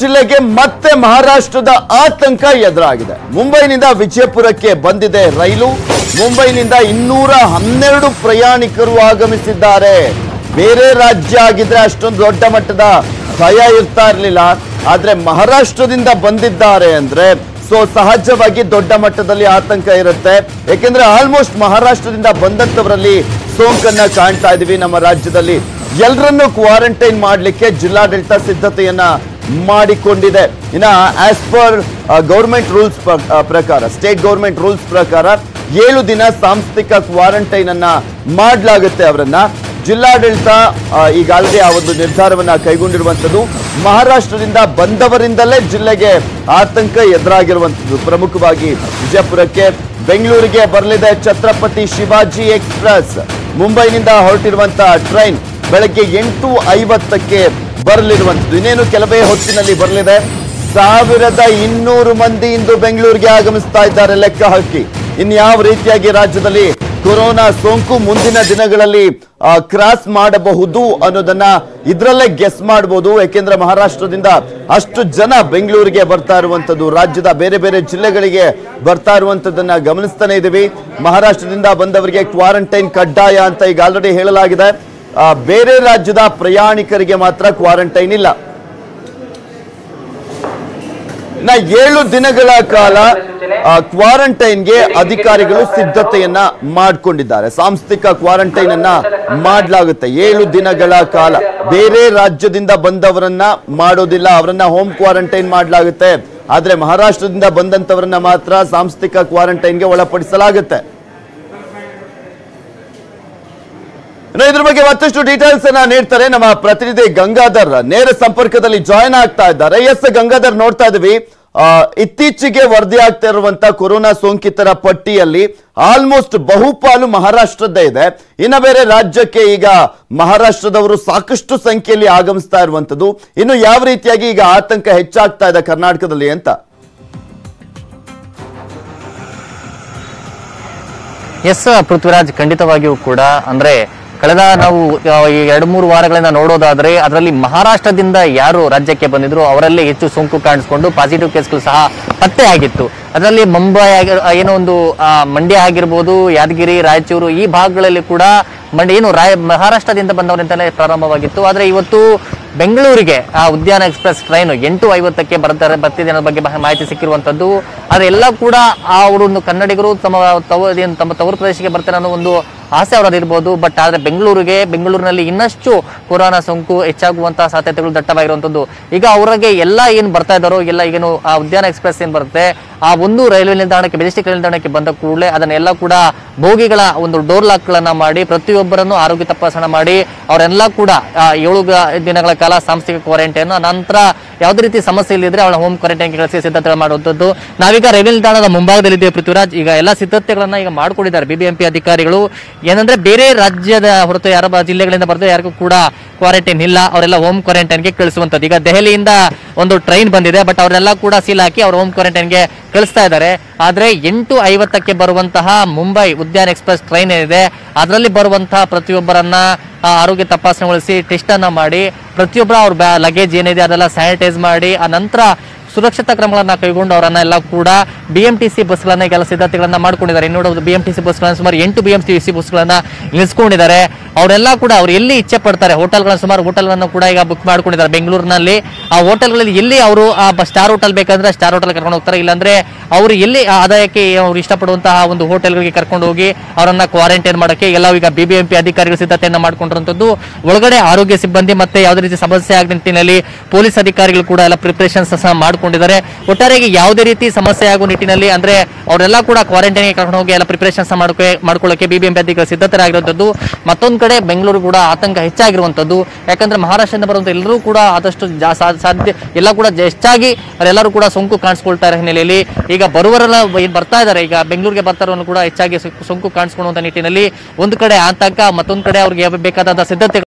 ಜಿಲ್ಲೆಗೆ ಮತ್ತೆ ಮಹಾರಾಷ್ಟ್ರದ ಆತಂಕ ಎದುರಾಗಿದೆ. ಮುಂಬೈನಿಂದ ವಿಜಯಪುರಕ್ಕೆ ಬಂದಿದೆ ರೈಲು. ಮುಂಬೈನಿಂದ ಇನ್ನೂರ ಹನ್ನೆರಡು ಪ್ರಯಾಣಿಕರು ಆಗಮಿಸಿದ್ದಾರೆ. ಬೇರೆ ರಾಜ್ಯ ಆಗಿದ್ರೆ ಅಷ್ಟೊಂದು ದೊಡ್ಡ ಮಟ್ಟದ ಭಯ ಇರ್ತಾ ಇರಲಿಲ್ಲ. ಆದ್ರೆ ಮಹಾರಾಷ್ಟ್ರದಿಂದ ಬಂದಿದ್ದಾರೆ ಅಂದ್ರೆ ಸೊ ಸಹಜವಾಗಿ ದೊಡ್ಡ ಮಟ್ಟದಲ್ಲಿ ಆತಂಕ ಇರುತ್ತೆ. ಏಕೆಂದ್ರೆ ಆಲ್ಮೋಸ್ಟ್ ಮಹಾರಾಷ್ಟ್ರದಿಂದ ಬಂದಂತವರಲ್ಲಿ ಸೋಂಕನ್ನ ಕಾಣ್ತಾ ಇದೀವಿ ನಮ್ಮ ರಾಜ್ಯದಲ್ಲಿ. ಎಲ್ಲರನ್ನೂ ಕ್ವಾರಂಟೈನ್ ಮಾಡಲಿಕ್ಕೆ ಜಿಲ್ಲಾಡಳಿತ ಸಿದ್ಧತೆಯನ್ನ ಮಾಡಿಕೊಂಡಿದೆ. ಇನ್ನು ಆಸ್ ಪರ್ ಗೌರ್ಮೆಂಟ್ ರೂಲ್ಸ್ ಪ್ರಕಾರ ಸ್ಟೇಟ್ ಗೌರ್ಮೆಂಟ್ ರೂಲ್ಸ್ ಪ್ರಕಾರ ಏಳು ದಿನ ಸಾಂಸ್ಥಿಕ ಕ್ವಾರಂಟೈನ್ ಅನ್ನ ಮಾಡಲಾಗುತ್ತೆ ಅವರನ್ನ. ಜಿಲ್ಲಾಡಳಿತ ಈಗಾಗಲೇ ಆ ಒಂದು ನಿರ್ಧಾರವನ್ನ ಕೈಗೊಂಡಿರುವಂತದ್ದು ಮಹಾರಾಷ್ಟ್ರದಿಂದ ಬಂದವರಿಂದಲೇ ಜಿಲ್ಲೆಗೆ ಆತಂಕ ಎದುರಾಗಿರುವಂತದ್ದು ಪ್ರಮುಖವಾಗಿ ವಿಜಯಪುರಕ್ಕೆ, ಬೆಂಗಳೂರಿಗೆ ಬರಲಿದೆ ಛತ್ರಪತಿ ಶಿವಾಜಿ ಎಕ್ಸ್ಪ್ರೆಸ್. ಮುಂಬೈನಿಂದ ಹೊರಟಿರುವಂತಹ ಟ್ರೈನ್ ಬೆಳಗ್ಗೆ ಎಂಟು ಐವತ್ತಕ್ಕೆ ಬರಲಿರುವಂಥದ್ದು. ಇನ್ನೇನು ಕೆಲವೇ ಹೊತ್ತಿನಲ್ಲಿ ಬರಲಿದೆ. ಸಾವಿರದ ಇನ್ನೂರು ಮಂದಿ ಇಂದು ಬೆಂಗಳೂರಿಗೆ ಆಗಮಿಸ್ತಾ ಇದ್ದಾರೆ ಲೆಕ್ಕ ಹಾಕಿ. ಇನ್ಯಾವ ರೀತಿಯಾಗಿ ರಾಜ್ಯದಲ್ಲಿ ಕೊರೋನಾ ಸೋಂಕು ಮುಂದಿನ ದಿನಗಳಲ್ಲಿ ಕ್ರಾಸ್ ಮಾಡಬಹುದು ಅನ್ನೋದನ್ನ ಇದರಲ್ಲೇ ಗೆಸ್ ಮಾಡಬಹುದು ಯಾಕೆಂದ್ರೆ ಮಹಾರಾಷ್ಟ್ರದಿಂದ ಅಷ್ಟು ಜನ ಬೆಂಗಳೂರಿಗೆ ಬರ್ತಾ ಇರುವಂತದ್ದು ರಾಜ್ಯದ ಬೇರೆ ಬೇರೆ ಜಿಲ್ಲೆಗಳಿಗೆ ಬರ್ತಾ ಇರುವಂತದ್ದನ್ನ ಗಮನಿಸ್ತಾನೆ ಇದೀವಿ. ಮಹಾರಾಷ್ಟ್ರದಿಂದ ಬಂದವರಿಗೆ ಕ್ವಾರಂಟೈನ್ ಕಡ್ಡಾಯ ಅಂತ ಈಗ ಆಲ್ರೆಡಿ ಹೇಳಲಾಗಿದೆ. ಬೇರೆ ರಾಜ್ಯದ ಪ್ರಯಾಣಿಕರಿಗೆ ಮಾತ್ರ ಕ್ವಾರಂಟೈನ್ ಇಲ್ಲ. ಇನ್ನ ಏಳು ದಿನಗಳ ಕಾಲ ಕ್ವಾರಂಟೈನ್ಗೆ ಅಧಿಕಾರಿಗಳು ಸಿದ್ಧತೆಯನ್ನ ಮಾಡಿಕೊಂಡಿದ್ದಾರೆ. ಸಾಂಸ್ಥಿಕ ಕ್ವಾರಂಟೈನ್ ಅನ್ನ ಮಾಡಲಾಗುತ್ತೆ. ಏಳು ದಿನಗಳ ಕಾಲ. ಬೇರೆ ರಾಜ್ಯದಿಂದ ಬಂದವರನ್ನ ಮಾಡೋದಿಲ್ಲ. ಅವರನ್ನ ಹೋಮ್ ಕ್ವಾರಂಟೈನ್ ಮಾಡಲಾಗುತ್ತೆ. ಆದ್ರೆ ಮಹಾರಾಷ್ಟ್ರದಿಂದ ಬಂದಂತವರನ್ನ ಮಾತ್ರ ಸಾಂಸ್ಥಿಕ ಕ್ವಾರಂಟೈನ್ಗೆ ಒಳಪಡಿಸಲಾಗುತ್ತೆ. ಇನ್ನು ಇದ್ರ ಬಗ್ಗೆ ಮತ್ತಷ್ಟು ಡೀಟೇಲ್ಸ್ ಅನ್ನ ನೀಡ್ತಾರೆ. ನಮ್ಮ ಪ್ರತಿನಿಧಿ ಗಂಗಾಧರ್ ನೇರ ಸಂಪರ್ಕದಲ್ಲಿ ಜಾಯ್ನ್ ಆಗ್ತಾ ಇದ್ದಾರೆ. ಎಸ್ ಗಂಗಾಧರ್ ನೋಡ್ತಾ ಇದ್ವಿ ಇತ್ತೀಚೆಗೆ ವರದಿ ಆಗ್ತಾ ಇರುವಂತ ಕೊರೋನಾ ಸೋಂಕಿತರ ಪಟ್ಟಿಯಲ್ಲಿ ಆಲ್ಮೋಸ್ಟ್ ಬಹುಪಾಲು ಮಹಾರಾಷ್ಟ್ರದ್ದೇ ಇದೆ. ಇನ್ನ ಬೇರೆ ರಾಜ್ಯಕ್ಕೆ ಈಗ ಮಹಾರಾಷ್ಟ್ರದವರು ಸಾಕಷ್ಟು ಸಂಖ್ಯೆಯಲ್ಲಿ ಆಗಮಿಸ್ತಾ ಇರುವಂತದ್ದು ಇನ್ನು ಯಾವ ರೀತಿಯಾಗಿ ಈಗ ಆತಂಕ ಹೆಚ್ಚಾಗ್ತಾ ಇದೆ ಕರ್ನಾಟಕದಲ್ಲಿ ಅಂತ? ಎಸ್ ಪೃಥ್ವಿರಾಜ್ ಖಂಡಿತವಾಗಿಯೂ ಕೂಡ. ಅಂದ್ರೆ ಕಳೆದ ನಾವು ಈ ಎರಡು ಮೂರು ವಾರಗಳಿಂದ ನೋಡೋದಾದ್ರೆ ಅದರಲ್ಲಿ ಮಹಾರಾಷ್ಟ್ರದಿಂದ ಯಾರು ರಾಜ್ಯಕ್ಕೆ ಬಂದಿದ್ರು ಅವರಲ್ಲೇ ಹೆಚ್ಚು ಸೋಂಕು ಕಾಣಿಸ್ಕೊಂಡು ಪಾಸಿಟಿವ್ ಕೇಸ್ಗಳು ಸಹ ಪತ್ತೆ ಆಗಿತ್ತು. ಅದರಲ್ಲಿ ಮುಂಬೈ ಏನೋ ಒಂದು ಮಂಡ್ಯ ಆಗಿರ್ಬೋದು, ಯಾದಗಿರಿ, ರಾಯಚೂರು ಈ ಭಾಗಗಳಲ್ಲಿ ಕೂಡ ಮಂಡ್ಯ, ಏನು ರಾಯ, ಮಹಾರಾಷ್ಟ್ರದಿಂದ ಬಂದವರಿಂದಲೇ ಪ್ರಾರಂಭವಾಗಿತ್ತು. ಆದರೆ ಇವತ್ತು ಬೆಂಗಳೂರಿಗೆ, ಆ, ಉದ್ಯಾನ ಎಕ್ಸ್ಪ್ರೆಸ್ ಟ್ರೈನ್ ಎಂಟು ಐವತ್ತಕ್ಕೆ ಬರ್ತಾರೆ, ಬರ್ತಿದೆ ಅನ್ನೋ ಬಗ್ಗೆ ಮಾಹಿತಿ ಸಿಕ್ಕಿರುವಂಥದ್ದು ಅದೆಲ್ಲ ಕೂಡ ಆ ಅವರೊಂದು ಕನ್ನಡಿಗರು ತಮ್ಮ ತವ, ಏನು ತಮ್ಮ ತವರು ಪ್ರದೇಶಕ್ಕೆ ಬರ್ತಾರೆ ಅನ್ನೋ ಒಂದು ಆಸೆ ಅವರದಿರ್ಬೋದು ಬಟ್ ಆದರೆ ಬೆಂಗಳೂರಿಗೆ, ಬೆಂಗಳೂರಿನಲ್ಲಿ ಇನ್ನಷ್ಟು ಕೊರೋನಾ ಸೋಂಕು ಹೆಚ್ಚಾಗುವಂತಹ ಸಾಧ್ಯತೆಗಳು ದಟ್ಟವಾಗಿರುವಂಥದ್ದು. ಈಗ ಅವರಿಗೆ ಎಲ್ಲ ಏನು ಬರ್ತಾ ಇದ್ದಾರೋ ಎಲ್ಲ ಏನು ಆ ಉದ್ಯಾನ ಎಕ್ಸ್ಪ್ರೆಸ್ ಏನು ಬರುತ್ತೆ, ಆ ಒಂದು ರೈಲ್ವೆ ನಿಲ್ದಾಣಕ್ಕೆ, ಮೆಜೆಸ್ಟಿಕ್ ನಿಲ್ದಾಣಕ್ಕೆ ಬಂದ ಕೂಡಲೇ ಅದನ್ನೆಲ್ಲ ಕೂಡ ಬೋಗಿಗಳ ಒಂದು ಡೋರ್ ಲಾಕ್ಗಳನ್ನು ಮಾಡಿ, ಪ್ರತಿಯೊಬ್ಬರನ್ನು ಆರೋಗ್ಯ ತಪಾಸಣೆ ಮಾಡಿ, ಅವರೆಲ್ಲ ಕೂಡ ಏಳು ದಿನಗಳ ಕಾಲ ಸಾಂಸ್ಥಿಕ ಕ್ವಾರಂಟೈನ್, ನಂತರ ಯಾವುದೇ ರೀತಿ ಸಮಸ್ಯೆ ಇಲ್ಲದಿದ್ರೆ ಅವಳ ಹೋಮ್ ಕ್ವಾರಂಟೈನ್ಗೆ ಕಳಿಸಿ ಸಿದ್ಧತೆ ಮಾಡುವಂಥದ್ದು. ನಾವೀಗ ರೈಲ್ವೆ ನಿಲ್ದಾಣದ ಮುಂಭಾಗದಲ್ಲಿದ್ದೇವೆ ಪೃಥ್ವಿರಾಜ್, ಈಗ ಎಲ್ಲ ಸಿದ್ಧತೆಗಳನ್ನ ಈಗ ಮಾಡಿಕೊಂಡಿದ್ದಾರೆ. ಬಿಬಿಎಂಪಿ ಅಧಿಕಾರಿಗಳು ಏನಂದ್ರೆ ಬೇರೆ ರಾಜ್ಯದ ಹೊರತು ಯಾರ ಜಿಲ್ಲೆಗಳಿಂದ ಬರ್ತದೆ ಯಾರಿಗೂ ಕೂಡ ಕ್ವಾರಂಟೈನ್ ಇಲ್ಲ. ಅವರೆಲ್ಲ ಹೋಮ್ ಕ್ವಾರಂಟೈನ್ಗೆ ಕಳಿಸುವಂಥದ್ದು. ಈಗ ದೆಹಲಿಯಿಂದ ಒಂದು ಟ್ರೈನ್ ಬಂದಿದೆ ಬಟ್ ಅವರೆಲ್ಲ ಕೂಡ ಸೀಲ್ ಹಾಕಿ ಅವ್ರ ಹೋಮ್ ಕ್ವಾರಂಟೈನ್ಗೆ ಕಳಿಸ್ತಾ ಇದ್ದಾರೆ. ಆದ್ರೆ ಎಂಟು ಐವತ್ತಕ್ಕೆ ಬರುವಂತಹ ಮುಂಬೈ ಉದ್ಯಾನ ಎಕ್ಸ್ಪ್ರೆಸ್ ಟ್ರೈನ್ ಏನಿದೆ, ಅದರಲ್ಲಿ ಬರುವಂತಹ ಪ್ರತಿಯೊಬ್ಬರನ್ನ ಆರೋಗ್ಯ ತಪಾಸಣೆಗೊಳಿಸಿ ಟೆಸ್ಟ್ ಅನ್ನ ಮಾಡಿ, ಪ್ರತಿಯೊಬ್ಬರ ಅವ್ರ ಲಗೇಜ್ ಏನಿದೆ ಅದೆಲ್ಲ ಸ್ಯಾನಿಟೈಸ್ ಮಾಡಿ, ಆ ನಂತರ ಸುರಕ್ಷತಾ ಕ್ರಮಗಳನ್ನು ಕೈಗೊಂಡು ಅವರನ್ನ ಎಲ್ಲ ಕೂಡ ಬಿಎಂಟಿಸಿ ಬಸ್ಗಳನ್ನ ಈಗೆಲ್ಲ ಸಿದ್ಧತೆಗಳನ್ನ ಮಾಡ್ಕೊಂಡಿದ್ದಾರೆ. ನೋಡೋದು ಬಿಎಂಟಿಸಿ ಬಸ್ಗಳನ್ನ ಸುಮಾರು ಎಂಟು ಬಿಎಂಟಿಸಿ ಬಸ್ಗಳನ್ನ ನಿಲ್ಲಿಸ್ಕೊಂಡಿದ್ದಾರೆ ಅವರೆಲ್ಲ ಕೂಡ ಅವ್ರು ಎಲ್ಲಿ ಇಚ್ಛೆ ಪಡ್ತಾರೆ? ಹೋಟೆಲ್ಗಳ ಸುಮಾರು ಹೋಟೆಲ್ಗಳನ್ನು ಕೂಡ ಈಗ ಬುಕ್ ಮಾಡ್ಕೊಂಡಿದ್ದಾರೆ ಬೆಂಗಳೂರಿನಲ್ಲಿ. ಆ ಹೋಟೆಲ್ಗಳಲ್ಲಿ ಎಲ್ಲಿ ಅವರು ಆ ಸ್ಟಾರ್ ಹೋಟೆಲ್ ಬೇಕಂದ್ರೆ ಸ್ಟಾರ್ ಹೋಟೆಲ್ ಕರ್ಕೊಂಡು ಹೋಗ್ತಾರೆ. ಇಲ್ಲಾಂದ್ರೆ ಅವರು ಎಲ್ಲಿ ಆದಾಯಕ್ಕೆ ಅವ್ರು ಇಷ್ಟಪಡುವಂತಹ ಒಂದು ಹೋಟೆಲ್ಗಳಿಗೆ ಕರ್ಕೊಂಡು ಹೋಗಿ ಅವರನ್ನ ಕ್ವಾರಂಟೈನ್ ಮಾಡೋಕ್ಕೆ ಎಲ್ಲ ಈಗ ಬಿಬಿಎಂಪಿ ಅಧಿಕಾರಿಗಳು ಸಿದ್ಧತೆಯನ್ನು ಮಾಡ್ಕೊಂಡಿರುವಂತದ್ದು ಒಳಗಡೆ ಆರೋಗ್ಯ ಸಿಬ್ಬಂದಿ ಮತ್ತೆ ಯಾವುದೇ ರೀತಿ ಸಮಸ್ಯೆ ಆಗದ ನಿಟ್ಟಿನಲ್ಲಿ ಪೊಲೀಸ್ ಅಧಿಕಾರಿಗಳು ಕೂಡ ಎಲ್ಲ ಪ್ರಿಪರೇಷನ್ಸ್ ಮಾಡ್ಕೊಂಡಿದ್ದಾರೆ. ಒಟ್ಟಾರೆಯಾಗಿ ಯಾವುದೇ ರೀತಿ ಸಮಸ್ಯೆ ಆಗುವ ನಿಟ್ಟಿನಲ್ಲಿ ಅಂದ್ರೆ ಅವರೆಲ್ಲ ಕೂಡ ಕ್ವಾರಂಟೈನ್ಗೆ ಕರ್ಕೊಂಡು ಹೋಗಿ ಎಲ್ಲ ಪ್ರಿಪರೇಷನ್ಸ್ ಮಾಡ್ಕೊ ಮಾಡ್ಕೊಳ್ಳೋಕೆ ಬಿಬಿಎಂಪಿ ಅಧಿಕಾರಿ ಸಿದ್ಧತರಾಗಿರುವಂಥದ್ದು. ಮತ್ತೊಂದು ಕಡೆ ಬೆಂಗಳೂರು ಕೂಡ ಆತಂಕ ಹೆಚ್ಚಾಗಿರುವಂಥದ್ದು. ಯಾಕಂದ್ರೆ ಮಹಾರಾಷ್ಟ್ರದಿಂದ ಬರುವಂತ ಎಲ್ಲರೂ ಕೂಡ ಆದಷ್ಟು ಸಾಧ್ಯ ಎಲ್ಲ ಕೂಡ ಹೆಚ್ಚಾಗಿ ಅವರೆಲ್ಲರೂ ಕೂಡ ಸೋಂಕು ಕಾಣಿಸ್ಕೊಳ್ತಾ ಇರೋ ಹಿನ್ನೆಲೆಯಲ್ಲಿ. ಈಗ ಬರುವರೆಲ್ಲ ಬರ್ತಾ ಇದ್ದಾರೆ, ಈಗ ಬೆಂಗಳೂರಿಗೆ ಬರ್ತಾರನ್ನು ಕೂಡ ಹೆಚ್ಚಾಗಿ ಸೋಂಕು ಕಾಣಿಸ್ಕೊಳ್ಳುವಂತ ನಿಟ್ಟಿನಲ್ಲಿ ಒಂದು ಕಡೆ ಆತಂಕ, ಮತ್ತೊಂದು ಕಡೆ ಅವ್ರಿಗೆ ಬೇಕಾದಂತಹ ಸಿದ್ಧತೆ